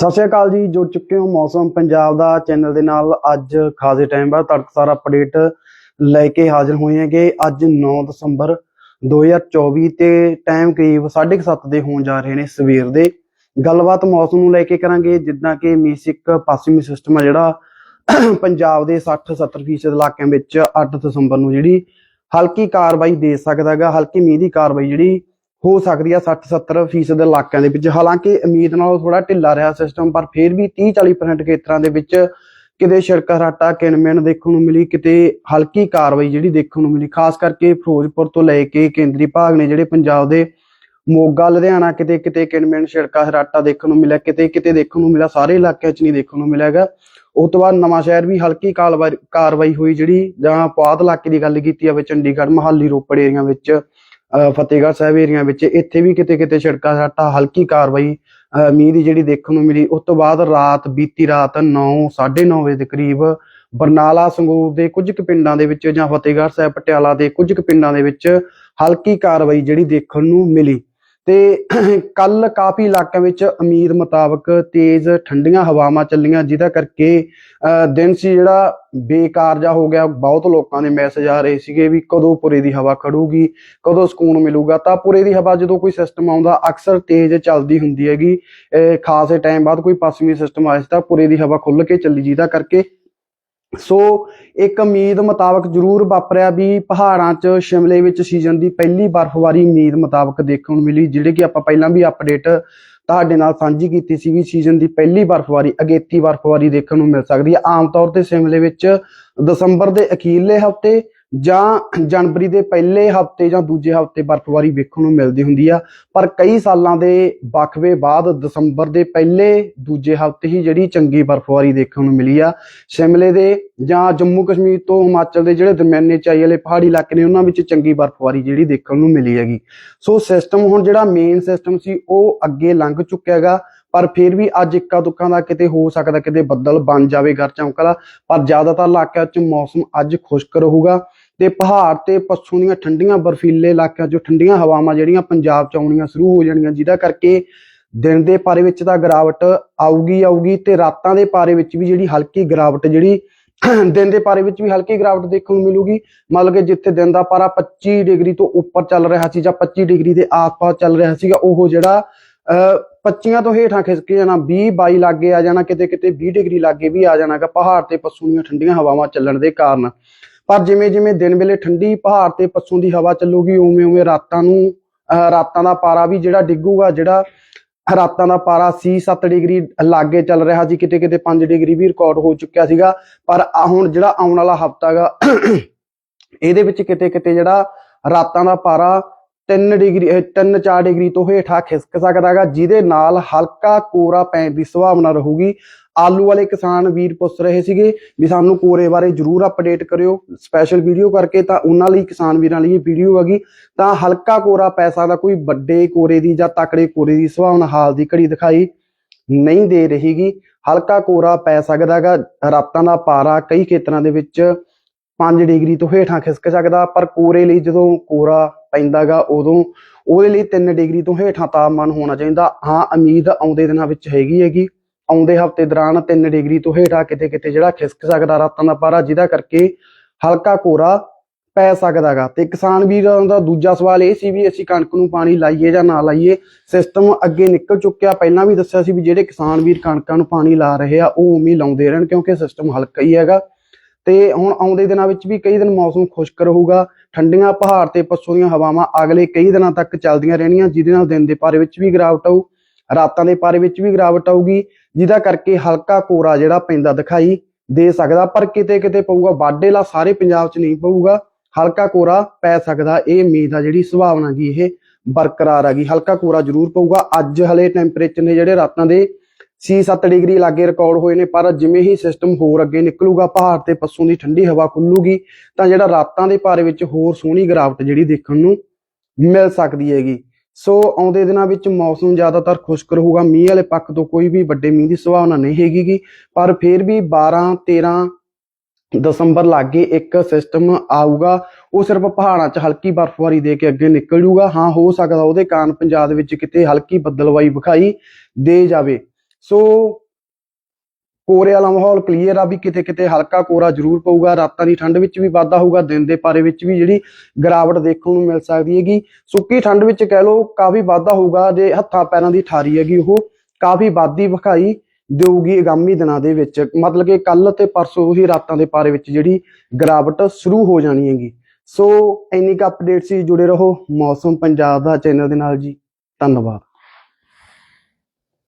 ਸਤਿ ਸ਼੍ਰੀ ਅਕਾਲ ਜੀ, ਜੁੜ ਚੁੱਕੇ ਹੋ ਮੌਸਮ ਪੰਜਾਬ ਦਾ। ਚੈਨਲ ਦੇ ਨਾਲ ਅੱਜ ਖਾਸੇ ਟਾਈਮ ਬਾਅਦ ਤੜਕਸਾਰ ਅਪਡੇਟ ਲੈ ਕੇ ਹਾਜ਼ਰ ਹੋਏ ਹੈਗੇ ਅੱਜ 9 ਦਸੰਬਰ 2024 ਤੇ ਟਾਈਮ ਕਰੀਬ 7:30 ਦੇ ਹੋਣ ਜਾ ਰਹੇ ਨੇ ਸਵੇਰ ਦੇ। ਗੱਲਬਾਤ ਮੌਸਮ ਨੂੰ ਲੈ ਕੇ ਕਰਾਂਗੇ, ਜਿੱਦਾਂ ਕਿ ਮੀਸਿਕ ਪੱਛਮੀ ਸਿਸਟਮ ਆ ਜਿਹੜਾ ਪੰਜਾਬ ਦੇ 60-70% ਇਲਾਕਿਆਂ ਵਿੱਚ 8 ਦਸੰਬਰ ਨੂੰ ਜਿਹੜੀ ਹਲਕੀ ਕਾਰਵਾਈ ਦੇ ਸਕਦਾ ਹੈਗਾ, ਹਲਕੀ ਮੀਂਹ ਦੀ ਕਾਰਵਾਈ ਜਿਹੜੀ ਹੋ ਸਕਦੀ ਆ 60-70% ਫੀਸਦ ਇਲਾਕਿਆਂ ਦੇ ਵਿੱਚ। ਹਾਲਾਂਕਿ ਉਮੀਦ ਨਾਲੋਂ ਥੋੜਾ ਢਿੱਲਾ ਰਿਹਾ ਸਿਸਟਮ ਪਰ ਫਿਰ ਵੀ 30-40% ਖੇਤਰਾਂ ਦੇ ਵਿੱਚ ਕਿਤੇ ਛਿੜਕਾ ਰਾਟਾ ਕਿਣਮਿਣ ਦੇਖਣ ਨੂੰ ਮਿਲੀ, ਕਿਤੇ ਹਲਕੀ ਕਾਰਵਾਈ ਜਿਹੜੀ ਦੇਖਣ ਨੂੰ ਮਿਲੀ। ਖਾਸ ਕਰਕੇ ਫਿਰੋਜ਼ਪੁਰ ਤੋਂ ਲੈ ਕੇ ਕੇਂਦਰੀ ਭਾਗ ਨੇ ਜਿਹੜੇ ਪੰਜਾਬ ਦੇ ਮੋਗਾ, ਲੁਧਿਆਣਾ ਕਿਤੇ ਕਿਤੇ ਕਿਣਮਿਣ ਛਿੜਕਾ ਹਰਾਟਾ ਦੇਖਣ ਨੂੰ ਮਿਲਿਆ, ਕਿਤੇ ਕਿਤੇ ਦੇਖਣ ਨੂੰ ਮਿਲਿਆ, ਸਾਰੇ ਇਲਾਕਿਆਂ 'ਚ ਨਹੀਂ ਦੇਖਣ ਨੂੰ ਮਿਲਿਆਗਾ ਉਸ ਤੋਂ ਬਾਅਦ ਨਵਾਂ ਸ਼ਹਿਰ ਵੀ ਹਲਕੀ ਕਾਰਵਾਈ ਕਾਰਵਾਈ ਹੋਈ ਜਿਹੜੀ, ਜਾਂ ਪੁਆਧ ਇਲਾਕੇ ਦੀ ਗੱਲ ਕੀਤੀ ਜਾਵੇ, ਚੰਡੀਗੜ੍ਹ, ਮਹਾਲੀ, ਰੋਪੜ ਏਰੀਆ ਵਿੱਚ। ਫਤਿਹਗੜ੍ਹ ਸਾਹਿਬ ਏਰੀਆ ਵਿੱਚ, ਇੱਥੇ ਵੀ ਕਿਤੇ ਕਿਤੇ ਛਿੜਕਾ ਛਾਟਾ ਹਲਕੀ ਕਾਰਵਾਈ, ਅਹ ਮੀਂਹ ਦੀ ਜਿਹੜੀ ਦੇਖਣ ਨੂੰ ਮਿਲੀ, ਉਸ ਤੋਂ ਬਾਅਦ ਰਾਤ ਬੀਤੀ ਰਾਤ 9 9:30 ਵਜੇ ਦੇ ਕਰੀਬ ਬਰਨਾਲਾ, ਸੰਗਰੂਰ ਦੇ ਕੁਝ ਕੁ ਪਿੰਡਾਂ ਦੇ ਵਿੱਚ ਜਾਂ ਫਤਿਹਗੜ੍ਹ ਸਾਹਿਬ, ਪਟਿਆਲਾ ਦੇ ਕੁਝ ਕੁ ਪਿੰਡਾਂ ਦੇ ਵਿੱਚ ਹਲਕੀ ਕਾਰਵਾਈ ਜਿਹੜੀ ਦੇਖਣ ਨੂੰ ਮਿਲੀ। ਤੇ ਕੱਲ ਕਾਫੀ ਇਲਾਕਿਆਂ ਵਿੱਚ ਉਮੀਦ ਮੁਤਾਬਕ ਤੇਜ਼ ਠੰਡੀਆਂ ਹਵਾਵਾਂ ਚੱਲੀਆਂ, ਜਿਹਦਾ ਕਰਕੇ, ਅਹ, ਦਿਨ ਸੀ ਜਿਹੜਾ ਬੇਕਾਰ ਜਾ ਹੋ ਗਿਆ। ਬਹੁਤ ਲੋਕਾਂ ਦੇ ਮੈਸੇਜ ਆ ਰਹੇ ਸੀਗੇ ਵੀ ਕਦੋਂ ਪੁਰੇ ਦੀ ਹਵਾ ਖੜੂਗੀ, ਕਦੋਂ ਸਕੂਨ ਮਿਲੂਗਾ। ਤਾਂ ਪੁਰੇ ਦੀ ਹਵਾ ਜਦੋਂ ਕੋਈ ਸਿਸਟਮ ਆਉਂਦਾ, ਅਕਸਰ ਤੇਜ਼ ਚੱਲਦੀ ਹੁੰਦੀ ਹੈਗੀ। ਇਹ ਖਾਸੇ ਟਾਈਮ ਬਾਅਦ ਕੋਈ ਪੱਛਮੀ ਸਿਸਟਮ ਆਇਆ ਸੀ ਤਾਂ ਪੁਰੇ ਦੀ ਹਵਾ ਖੁੱਲ ਕੇ ਚੱਲੀ ਜਿਹਦਾ ਕਰਕੇ ਸੋ ਇੱਕ ਉਮੀਦ ਮੁਤਾਬਕ ਜ਼ਰੂਰ ਵਾਪਰਿਆ ਵੀ ਪਹਾੜਾਂ 'ਚ ਸ਼ਿਮਲੇ ਵਿੱਚ ਸੀਜ਼ਨ ਦੀ ਪਹਿਲੀ ਬਰਫ਼ਬਾਰੀ ਉਮੀਦ ਮੁਤਾਬਕ ਦੇਖਣ ਨੂੰ ਮਿਲੀ, ਜਿਹੜੇ ਕਿ ਆਪਾਂ ਪਹਿਲਾਂ ਵੀ ਅਪਡੇਟ ਤੁਹਾਡੇ ਨਾਲ ਸਾਂਝੀ ਕੀਤੀ ਸੀ ਵੀ ਸੀਜ਼ਨ ਦੀ ਪਹਿਲੀ ਬਰਫ਼ਬਾਰੀ ਅਗੇਤੀ ਬਰਫ਼ਬਾਰੀ ਦੇਖਣ ਨੂੰ ਮਿਲ ਸਕਦੀ ਹੈ। ਆਮ ਤੌਰ ਤੇ ਸ਼ਿਮਲੇ ਵਿੱਚ ਦਸੰਬਰ ਦੇ ਅਖੀਰਲੇ ਹਫ਼ਤੇ ਜਾਂ ਜਨਵਰੀ ਦੇ ਪਹਿਲੇ ਹਫ਼ਤੇ ਜਾਂ ਦੂਜੇ ਹਫ਼ਤੇ ਬਰਫ਼ਬਾਰੀ ਵੇਖਣ ਨੂੰ ਮਿਲਦੀ ਹੁੰਦੀ ਆ, ਪਰ ਕਈ ਸਾਲਾਂ ਦੇ ਵਕਵੇ ਬਾਅਦ ਦਸੰਬਰ ਦੇ ਪਹਿਲੇ ਦੂਜੇ ਹਫ਼ਤੇ ਹੀ ਜਿਹੜੀ ਚੰਗੀ ਬਰਫ਼ਬਾਰੀ ਦੇਖਣ ਨੂੰ ਮਿਲੀ ਆ। ਸ਼ਿਮਲੇ ਦੇ ਜਾਂ ਜੰਮੂ ਕਸ਼ਮੀਰ ਤੋਂ ਹਿਮਾਚਲ ਦੇ ਜਿਹੜੇ ਦਰਮਿਆਨੇ ਚਾਈ ਵਾਲੇ ਪਹਾੜੀ ਇਲਾਕੇ ਨੇ, ਉਹਨਾਂ ਵਿੱਚ ਚੰਗੀ ਬਰਫ਼ਬਾਰੀ ਜਿਹੜੀ ਦੇਖਣ ਨੂੰ ਮਿਲੀ ਹੈਗੀ। ਸੋ ਸਿਸਟਮ ਹੁਣ ਜਿਹੜਾ ਮੇਨ ਸਿਸਟਮ ਸੀ, ਉਹ ਅੱਗੇ ਲੰਘ ਚੁੱਕਿਆ ਹੈਗਾ, ਪਰ ਫਿਰ ਵੀ ਅੱਜ ਇੱਕਾ ਦੁੱਕਾਂ ਦਾ ਕਿਤੇ ਹੋ ਸਕਦਾ, ਕਿਤੇ ਬੱਦਲ ਬਣ ਜਾਵੇ ਗਰ ਚਮਕਦਾ ਪਰ ਜ਼ਿਆਦਾਤਰ ਇਲਾਕਿਆਂ 'ਚ ਮੌਸਮ ਅੱਜ ਖੁਸ਼ਕ ਰਹੂਗਾ। ਤੇ ਪਹਾੜ ਤੇ ਪੱਛੋਂ ਦੀਆਂ ਠੰਡੀਆਂ ਬਰਫੀਲੇ ਇਲਾਕਿਆਂ 'ਚੋਂ ਠੰਡੀਆਂ ਹਵਾਵਾਂ ਜਿਹੜੀਆਂ ਪੰਜਾਬ 'ਚ ਆਉਣੀਆਂ ਸ਼ੁਰੂ ਹੋ ਜਾਣੀਆਂ, ਜਿਹਦਾ ਕਰਕੇ ਦਿਨ ਦੇ ਪਾਰੇ ਵਿੱਚ ਤਾਂ ਗਿਰਾਵਟ ਆਊਗੀ ਆਊਗੀ ਤੇ ਰਾਤਾਂ ਦੇ ਪਾਰੇ ਵਿੱਚ ਵੀ ਜਿਹੜੀ ਹਲਕੀ ਗਿਰਾਵਟ ਜਿਹੜੀ ਦਿਨ ਦੇ ਪਾਰੇ ਵਿੱਚ ਵੀ ਹਲਕੀ ਗਿਰਾਵਟ ਦੇਖਣ ਨੂੰ ਮਿਲੂਗੀ, ਮਤਲਬ ਕਿ ਜਿੱਥੇ ਦਿਨ ਦਾ ਪਾਰਾ 25 ਡਿਗਰੀ ਤੋਂ ਉੱਪਰ ਚੱਲ ਰਿਹਾ ਸੀ ਜਾਂ 25 ਡਿਗਰੀ ਦੇ ਆਸ-ਪਾਸ ਚੱਲ ਰਿਹਾ ਸੀਗਾ, ਉਹ ਜਿਹੜਾ, ਅਹ 25 ਤੋਂ ਹੇਠਾਂ ਖਿਸਕ ਜਾਣਾ 20 22 ਲਾਗੇ ਆ ਜਾਣਾ ਕਿਤੇ ਕਿਤੇ 20 ਡਿਗਰੀ ਲਾਗੇ ਵੀ ਆ ਜਾਣਾਗਾ ਪਹਾੜ ਤੇ ਪਸੂ ਦੀਆਂ ਠੰਡੀਆਂ ਹਵਾਵਾਂ ਚੱਲਣ ਦੇ ਕਾਰਨ। ਪਰ ਜਿਵੇਂ ਜਿਵੇਂ ਦਿਨ ਵੇਲੇ ਠੰਡੀ ਪਹਾੜ ਤੇ ਪੱਛੋਂ ਦੀ ਹਵਾ ਚੱਲੂਗੀ, ਉਵੇਂ ਉਵੇਂ ਰਾਤਾਂ ਨੂੰ ਰਾਤਾਂ ਦਾ ਪਾਰਾ ਵੀ ਜਿਹੜਾ ਡਿੱਗੂਗਾ, ਜਿਹੜਾ ਰਾਤਾਂ ਦਾ ਪਾਰਾ ਸੀ 7 ਡਿਗਰੀ ਲਾਗੇ ਚੱਲ ਰਿਹਾ ਸੀ, ਕਿਤੇ ਕਿਤੇ 5 ਡਿਗਰੀ ਵੀ ਰਿਕਾਰਡ ਹੋ ਚੁੱਕਿਆ ਸੀਗਾ। ਪਰ ਹੁਣ ਜਿਹੜਾ ਆਉਣ ਵਾਲਾ ਹਫਤਾਗਾ ਇਹਦੇ ਵਿੱਚ ਕਿਤੇ ਕਿਤੇ ਜਿਹੜਾ ਰਾਤਾਂ ਦਾ ਪਾਰਾ 3 ਡਿਗਰੀ 3-4 ਡਿਗਰੀ ਤੋਂ ਹੇਠਾਂ ਖਿਸਕ ਸਕਦਾਗਾ ਜਿਹਦੇ ਨਾਲ ਹਲਕਾ ਕੋਰਾ ਪੈਣ ਦੀ ਸੰਭਾਵਨਾ ਰਹੂਗੀ। ਆਲੂ ਵਾਲੇ ਕਿਸਾਨ ਵੀਰ ਪੁੱਛ ਰਹੇ ਸੀਗੇ ਵੀ ਸਾਨੂੰ ਕੋਰੇ ਬਾਰੇ ਜਰੂਰ ਅਪਡੇਟ ਕਰਿਓ ਸਪੈਸ਼ਲ ਵੀਡੀਓ ਕਰਕੇ ਤਾਂ ਉਹਨਾਂ ਲਈ, ਕਿਸਾਨ ਵੀਰਾਂ ਲਈ ਇਹ ਵੀਡੀਓ ਹੈਗੀ। ਤਾਂ ਹਲਕਾ ਕੋਰਾ ਪੈ ਸਕਦਾ ਕੋਈ ਵੱਡੇ ਕੋਰੇ ਦੀ ਜਾਂ ਤਕੜੇ ਕੋਰੇ ਦੀ ਸੁਭਾਵਨਾ ਹਾਲ ਦੀ ਘੜੀ ਦਿਖਾਈ ਨਹੀਂ ਦੇ ਰਹੀਗੀ। ਹਲਕਾ ਕੋਰਾ ਪੈ ਸਕਦਾ ਸਕਦਾਗਾ ਰਾਤਾਂ ਦਾ ਪਾਰਾ ਕਈ ਖੇਤਰਾਂ ਦੇ ਵਿੱਚ 5 ਡਿਗਰੀ ਤੋਂ ਹੇਠਾਂ ਖਿਸਕ ਸਕਦਾ, ਪਰ ਕੋਰੇ ਲਈ ਜਦੋਂ ਕੋਰਾ ਪੈਂਦਾਗਾ ਉਦੋਂ ਉਹਦੇ ਲਈ 3 ਡਿਗਰੀ ਤੋਂ ਹੇਠਾਂ ਤਾਪਮਾਨ ਹੋਣਾ ਚਾਹੀਦਾ। ਹਾਂ, ਉਮੀਦ ਆਉਂਦੇ ਦਿਨਾਂ ਵਿੱਚ ਹੈਗੀ ਹੈਗੀ। ਆਉਂਦੇ ਹਫ਼ਤੇ ਦੌਰਾਨ 3 ਡਿਗਰੀ ਤੋਂ ਹੇਠਾਂ ਕਿਤੇ ਕਿਤੇ ਜਿਹੜਾ ਖਿਸਕ ਸਕਦਾ ਰਾਤਾਂ ਦਾ ਪਾਰਾ, ਜਿਹਦਾ ਕਰਕੇ ਹਲਕਾ ਕੋਰਾ ਪੈ ਸਕਦਾਗਾ। ਤੇ ਕਿਸਾਨ ਵੀਰਾਂ ਦਾ ਦੂਜਾ ਸਵਾਲ ਇਹ ਸੀ ਵੀ ਅਸੀਂ ਕਣਕ ਨੂੰ ਪਾਣੀ ਲਾਈਏ ਜਾਂ ਨਾ ਲਾਈਏ। ਸਿਸਟਮ ਅੱਗੇ ਨਿਕਲ ਚੁੱਕਿਆ। ਪਹਿਲਾਂ ਵੀ ਦੱਸਿਆ ਸੀ ਵੀ ਜਿਹੜੇ ਕਿਸਾਨ ਵੀਰ ਕਣਕਾਂ ਨੂੰ ਪਾਣੀ ਲਾ ਰਹੇ ਆ, ਉਹ ਉਵੇਂ ਲਾਉਂਦੇ ਰਹਿਣ ਕਿਉਂਕਿ ਸਿਸਟਮ ਹਲਕਾ ਹੀ ਹੈਗਾ। ਤੇ ਹੁਣ ਆਉਂਦੇ ਦਿਨਾਂ ਵਿੱਚ ਵੀ ਕਈ ਦਿਨ ਮੌਸਮ ਖੁਸ਼ਕ ਰਹੂਗਾ। ਠੰਡੀਆਂ ਪਹਾੜ ਤੇ ਪੱਛੋਂ ਦੀਆਂ ਹਵਾਵਾਂ ਅਗਲੇ ਕਈ ਦਿਨਾਂ ਤੱਕ ਚੱਲਦੀਆਂ ਰਹਿਣੀਆਂ, ਜਿਹਦੇ ਨਾਲ ਦਿਨ ਦੇ ਪਾਰੇ ਵਿੱਚ ਵੀ ਗਿਰਾਵਟ ਆਊ, ਰਾਤਾਂ ਦੇ ਪਾਰੇ ਵਿੱਚ ਵੀ ਗਿਰਾਵਟ ਆਊਗੀ। ਜਿਹਦਾ ਕਰਕੇ ਹਲਕਾ ਕੋਰਾ ਜਿਹੜਾ ਪੈਂਦਾ ਦਿਖਾਈ ਦੇ ਸਕਦਾ, ਪਰ ਕਿਤੇ ਕਿਤੇ ਪਊਗਾ, ਵਾਢੇਲਾ ਸਾਰੇ ਪੰਜਾਬ 'ਚ ਨਹੀਂ ਪਊਗਾ, ਹਲਕਾ ਕੋਰਾ ਪੈ ਸਕਦਾ, ਇਹ ਉਮੀਦ ਆ ਜਿਹੜੀ ਸੰਭਾਵਨਾ ਗੀ ਇਹ ਬਰਕਰਾਰ ਹੈਗੀ ਹਲਕਾ ਕੋਰਾ ਜ਼ਰੂਰ ਪਊਗਾ, ਅੱਜ ਹਲੇ ਟੈਂਪਰੇਚਰ ਨੇ ਜਿਹੜੇ ਰਾਤਾਂ ਦੇ 6-7 ਡਿਗਰੀ ਲਾਗੇ ਰਿਕਾਰਡ ਹੋਏ ਨੇ, ਪਰ ਜਿਵੇਂ ਹੀ ਸਿਸਟਮ ਹੋਰ ਅੱਗੇ ਨਿਕਲੂਗਾ, ਪਹਾੜ ਤੇ ਪੱਸੋਂ ਦੀ ਠੰਡੀ ਹਵਾ ਖੁੱਲੂਗੀ, ਤਾਂ ਜਿਹੜਾ ਰਾਤਾਂ ਦੇ ਪਾਰੇ ਵਿੱਚ ਹੋਰ ਸੋਹਣੀ ਗਿਰਾਵਟ ਜਿਹੜੀ ਦੇਖਣ ਨੂੰ ਮਿਲ ਸਕਦੀ ਹੈਗੀ। ਸੋ ਆਉਂਦੇ ਦਿਨਾਂ ਵਿੱਚ ਮੌਸਮ ਜ਼ਿਆਦਾਤਰ ਖੁਸ਼ਕ ਰਹੂਗਾ। ਮੀਂਹ ਵਾਲੇ ਪੱਖ ਤੋਂ ਕੋਈ ਵੀ ਵੱਡੇ ਮੀਂਹ ਦੀ ਸੰਭਾਵਨਾ ਨਹੀਂ ਹੈਗੀਗੀ, ਪਰ ਫਿਰ ਵੀ 12 13 ਦਸੰਬਰ ਲਾਗੇ ਇੱਕ ਸਿਸਟਮ ਆਊਗਾ। ਉਹ ਸਿਰਫ ਪਹਾੜਾਂ 'ਚ ਹਲਕੀ ਬਰਫ਼ਬਾਰੀ ਦੇ ਕੇ ਅੱਗੇ ਨਿਕਲ ਜੂਗਾ। ਹਾਂ, ਹੋ ਸਕਦਾ ਉਹਦੇ ਕਾਰਨ ਪੰਜਾਬ ਦੇ ਵਿੱਚ ਕਿਤੇ ਹਲਕੀ ਬੱਦਲਵਾਈ ਵਿਖਾਈ ਦੇ ਜਾਵੇ। ਸੋ ਕੋਰੇ ਵਾਲਾ ਮਾਹੌਲ ਕਲੀਅਰ ਆ ਵੀ ਕਿਤੇ ਕਿਤੇ ਹਲਕਾ ਕੋਰਾ ਜ਼ਰੂਰ ਪਊਗਾ, ਰਾਤਾਂ ਦੀ ਠੰਡ ਵਿੱਚ ਵੀ ਵਾਧਾ ਹੋਊਗਾ, ਦਿਨ ਦੇ ਪਾਰੇ ਵਿੱਚ ਵੀ ਜਿਹੜੀ ਗਿਰਾਵਟ ਦੇਖਣ ਨੂੰ ਮਿਲ ਸਕਦੀ ਹੈਗੀ। ਸੁੱਕੀ ਠੰਡ ਵਿੱਚ ਕਹਿ ਲਓ ਕਾਫੀ ਵਾਧਾ ਹੋਊਗਾ, ਜੇ ਹੱਥਾਂ ਪੈਰਾਂ ਦੀ ਠਾਰੀ ਹੈਗੀ ਉਹ, ਕਾਫੀ ਵਾਧੀ ਵਿਖਾਈ ਦੇਊਗੀ ਆਗਾਮੀ ਦਿਨਾਂ ਦੇ ਵਿੱਚ। ਮਤਲਬ ਕਿ ਕੱਲ ਤੇ ਪਰਸੋਂ ਹੀ ਰਾਤਾਂ ਦੇ ਪਾਰੇ ਵਿੱਚ ਜਿਹੜੀ ਗਿਰਾਵਟ ਸ਼ੁਰੂ ਹੋ ਜਾਣੀ ਹੈਗੀ। ਸੋ ਇੰਨੀ ਕੁ ਅਪਡੇਟ ਸੀ ਜੁੜੇ ਰਹੋ, ਮੌਸਮ ਪੰਜਾਬ ਦਾ ਚੈਨਲ ਦੇ ਨਾਲ ਜੀ। ਧੰਨਵਾਦ।